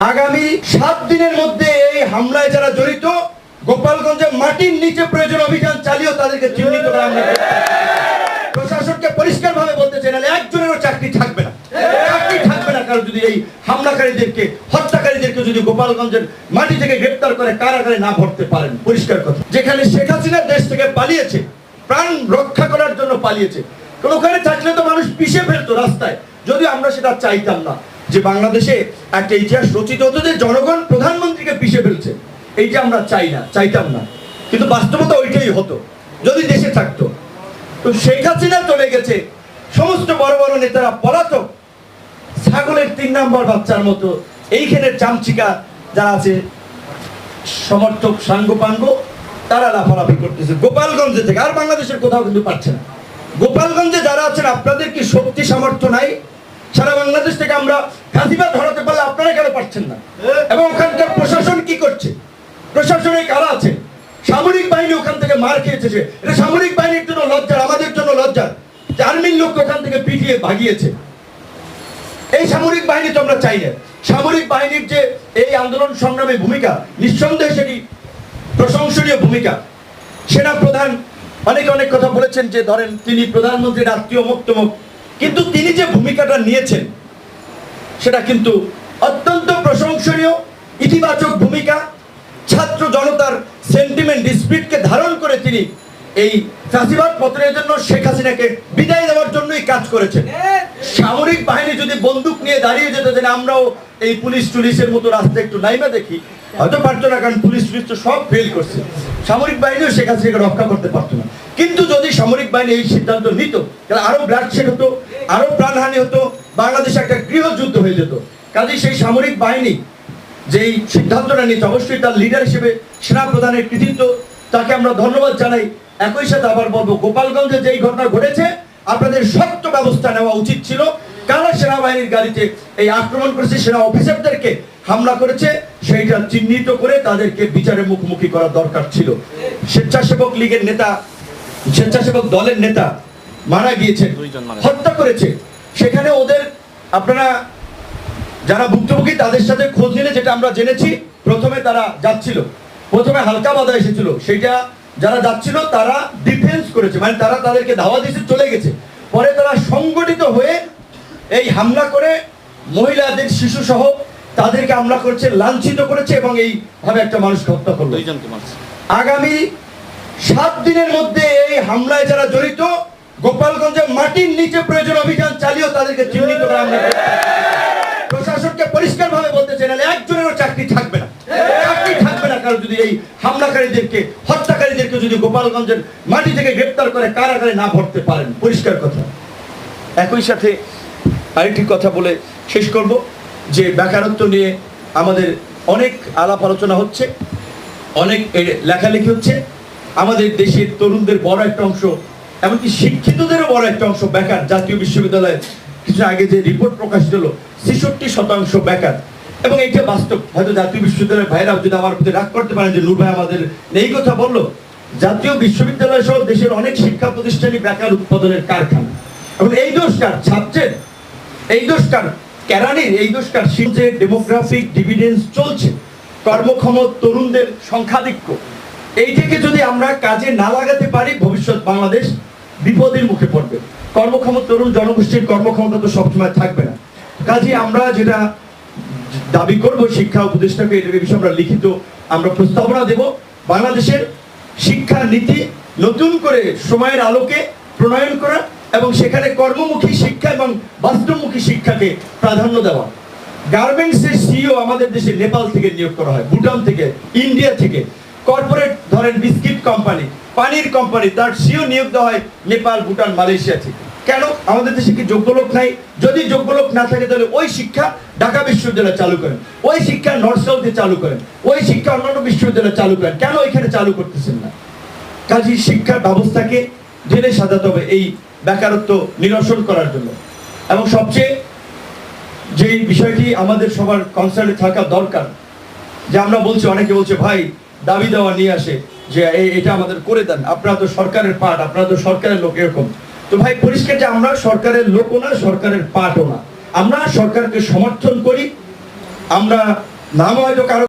আগামী সাত দিনের মধ্যে এই হামলায় যারা জড়িত, গোপালগঞ্জে মাটির নিচে প্রয়োজন অভিযান চালিয়েও তাদেরকে চিহ্নিত করা আমরা প্রশাসনকে পরিষ্কার ভাবে বলতে চাই, নাহলে একজনেরও চাকরি থাকবে না। চাকরি থাকবে না কারণ যদি এই হামলাকারীদেরকে, হত্যাকারীদেরকে যদি গোপালগঞ্জের মাটি থেকে গ্রেপ্তার করে কারাগারে না ভরতে পারেন, পরিষ্কার কথা। যেখানে শেখ হাসিনা দেশ থেকে পালিয়েছে, প্রাণ রক্ষা করার জন্য পালিয়েছে। ওখানে থাকলে তো মানুষ পিষে ফেলতো রাস্তায়। যদি আমরা সেটা চাইতাম না। যে বাংলাদেশে একটা ইতিহাস রচিত হতো যে জনগণ প্রধানমন্ত্রীকে পিষে ফেলছে। এইটা আমরা চাই না, চাইতাম না। কিন্তু বাস্তবতা ওইটাই হতো, যদি দেশে থাকতো। তো শেখ হাসিনা চলে গেছে, সমস্ত বড় বড় নেতারা পলাতক। ছাগলের তিন নম্বর বাচ্চার মতো, এইখানে চামচিকা যারা আছে, সমর্থক সাঙ্গপাঙ্গ তারা লাফালাফি করতেছে। গোপালগঞ্জে থেকে, আর বাংলাদেশের কোথাও কিন্তু পাচ্ছে না। গোপালগঞ্জে যারা আছেন, আপনাদের কি শক্তি সামর্থ্য নাই? সারা বাংলাদেশ থেকে আমরা ফাঁসিবাদ ধরাতে পারলে আপনারা কেন পারছেন না? এবং ওখানকার প্রশাসন কি করছে? প্রশাসনে কারা আছে? সামরিক বাহিনী ওখান থেকে মার খেয়েছে। এটা সামরিক বাহিনীর জন্য লজ্জার, আমাদের জন্য লজ্জার। যে আর্মির লোককে ওখান থেকে পিটিয়ে ভাগিয়েছে। এই সামরিক বাহিনী তো আমরা চাই না। সামরিক বাহিনীর যে এই আন্দোলন সংগ্রামে ভূমিকা, নিঃসন্দেহে সেটি প্রশংসনীয় ভূমিকা। সেনা প্রধান, অনেকে অনেক কথা বলেছেন যে, ধরেন তিনি প্রধানমন্ত্রীর আত্মীয় মুক্তমুখ। কিন্তু তিনি যে ভূমিকাটা নিয়েছেন, সেটা কিন্তু অত্যন্ত প্রশংসনীয়, ইতিবাচক ভূমিকা। ছাত্র জনতার সেন্টিমেন্ট স্পিরিটকে ধারণ করে তিনি এই ফাঁসিবাদ পত্রের জন্য শেখ হাসিনাকে বিদায় দেওয়ার জন্যই কাজ করেছেন। সামরিক বাহিনী যদি বন্দুক নিয়ে দাঁড়িয়ে যেত যে আমরাও এই পুলিশ টুলিশের মতো রাস্তা একটু নাইমা দেখি। হয়তো পারতো না, কারণ পুলিশ টুলিশ তো সব ফেল করছে। সামরিক বাহিনীও শেখ হাসিনাকে রক্ষা করতে পারতো না। কিন্তু যদি সামরিক বাহিনী এই সিদ্ধান্ত নিত, তাহলে আরও ব্লাডশেড হতো আরও প্রাণহানি হতো, বাংলাদেশে একটা গৃহযুদ্ধ হয়ে যেত। কাজেই সেই সামরিক বাহিনী যেই সিদ্ধান্তটা নিয়েছে, অবশ্যই তার লিডার হিসেবে সেনা প্রধানের কৃতিত্ব, তাকে আমরা ধন্যবাদ জানাই। একই সাথে আবার বলব, গোপালগঞ্জে যেই ঘটনা ঘটেছে, আপনাদের শক্ত ব্যবস্থা নেওয়া উচিত ছিল। কারা সেনাবাহিনীর গাড়িতে এই আক্রমণ করেছে, সেনা অফিসারদেরকে হামলা করেছে, সেইটা চিহ্নিত করে তাদেরকে বিচারের মুখোমুখি করা দরকার ছিল। স্বেচ্ছাসেবক লীগের নেতা, স্বেচ্ছাসেবক দলের নেতা মারা গিয়েছেন হত্যা করেছে। সেখানে ওদের আপনারা যারা ভুক্তভোগী তাদের সাথে খোঁজ নিলে যেটা আমরা জেনেছি প্রথমে তারা যাচ্ছিল। প্রথমে হালকা বাধা এসেছিল। সেটা যারা যাচ্ছিল তারা ডিফেন্স করেছে। মানে তারা তাদেরকে ধাওয়া দিয়েছে চলে গেছে। পরে তারা সংগঠিত হয়ে এই হামলা করে মহিলাদের শিশু সহ তাদেরকে হামলা করেছে লাঞ্ছিত করেছে এবং এইভাবে একটা মানুষকে হত্যা করল। আগামী সাত দিনের মধ্যে এই হামলায় যারা জড়িত গোপালগঞ্জে মাটির নিচে প্রয়োজন অভিযান চালিয়েও তাদেরকে চিহ্নিত করা আমরা। প্রশাসনকে পরিষ্কার ভাবে বলতে চাই একজনেরও চাকরি থাকবে না। চাকরি থাকবে না কারণ যদি এই হামলাকারীদেরকে, হত্যাকারীদেরকে যদি গোপালগঞ্জের মাটি থেকে গ্রেপ্তার করে কারাগারে না ভরতে পারেন, পরিষ্কার কথা। একই সাথে আরেকটি কথা বলে শেষ করব, যে বেকারত্ব নিয়ে আমাদের অনেক আলাপ আলোচনা হচ্ছে, অনেক লেখালেখি হচ্ছে। আমাদের দেশের তরুণদের বড় একটা অংশ এমনকি শিক্ষিতদেরও বড় একটা অংশ বেকার। জাতীয় বিশ্ববিদ্যালয়ে কিছু আগে যে রিপোর্ট প্রকাশিত হলো, ছেষট্টি শতাংশ বেকার। এবং এইটা বাস্তব, হয়তো জাতীয় বিশ্ববিদ্যালয়ের ভাইরাও যদি আমার প্রতি রাগ করতে পারেন যে নূর ভাই আমাদের এই কথা বলল, জাতীয় বিশ্ববিদ্যালয় সহ দেশের অনেক শিক্ষা প্রতিষ্ঠানই বেকার উৎপাদনের কারখানা। এবং এই দোষকার ছাত্রের এই দোষকার কেরানির, এই দোষকার শিল্পে ডেমোগ্রাফিক ডিভিডেন্স চলছে কর্মক্ষম তরুণদের সংখ্যাধিক্য, এইটাকে যদি আমরা কাজে না লাগাতে পারি, ভবিষ্যৎ বাংলাদেশ বিপদের মুখে পড়বে। কর্মক্ষম তরুণ জনগোষ্ঠীর কর্মক্ষমতা তো সবসময় থাকবে না। কাজে আমরা যেটা দাবি করব শিক্ষা উপদেষ্টাকে, এটার বিষয়ে আমরা লিখিত আমরা প্রস্তাবনা দেব। বাংলাদেশের শিক্ষা নীতি নতুন করে সময়ের আলোকে প্রণয়ন করা এবং সেখানে কর্মমুখী শিক্ষা এবং বাস্তবমুখী শিক্ষাকে প্রাধান্য দেওয়া। গার্মেন্টসের সিইও আমাদের দেশে নেপাল থেকে নিয়োগ করা হয়, ভুটান থেকে, ইন্ডিয়া থেকে। কর্পোরেট ধরেন বিস্কিট কোম্পানি, পানির কোম্পানি, তার সিও নিয়োগ দেওয়া হয় নেপাল, ভুটান, মালয়েশিয়া থেকে। কেন? আমাদের দেশে কি যোগ্য লোক নাই? যদি যোগ্য লোক না থাকে, তাহলে ওই শিক্ষা ঢাকা বিশ্ববিদ্যালয় চালু করেন। ওই শিক্ষা নর্থ সাউথে চালু করেন। ওই শিক্ষা অন্যান্য বিশ্ববিদ্যালয় চালু করেন। কেন এখানে চালু করতেছেন না? কাজী শিক্ষার ব্যবস্থাকে ঢেলে সাজাতে হবে এই বেকারত্ব নিরসন করার জন্য। এবং সবচেয়ে যে বিষয়টি আমাদের সবার কনসার্নে থাকা দরকার, যে আমরা বলছি, অনেকে বলছে, ভাই দাবি দেওয়া নিয়ে আসে যে এটা আমাদের করে দেন। আপনারা তো সরকারের পাঠ, আপনারা তো সরকারের লোক এরকম। তো ভাই, পরিষ্কার যে আমরা সরকারের লোকও না, সরকারের পার্টও না। আমরা সরকারকে সমর্থন করি, আমরা নাম হয়তো কারও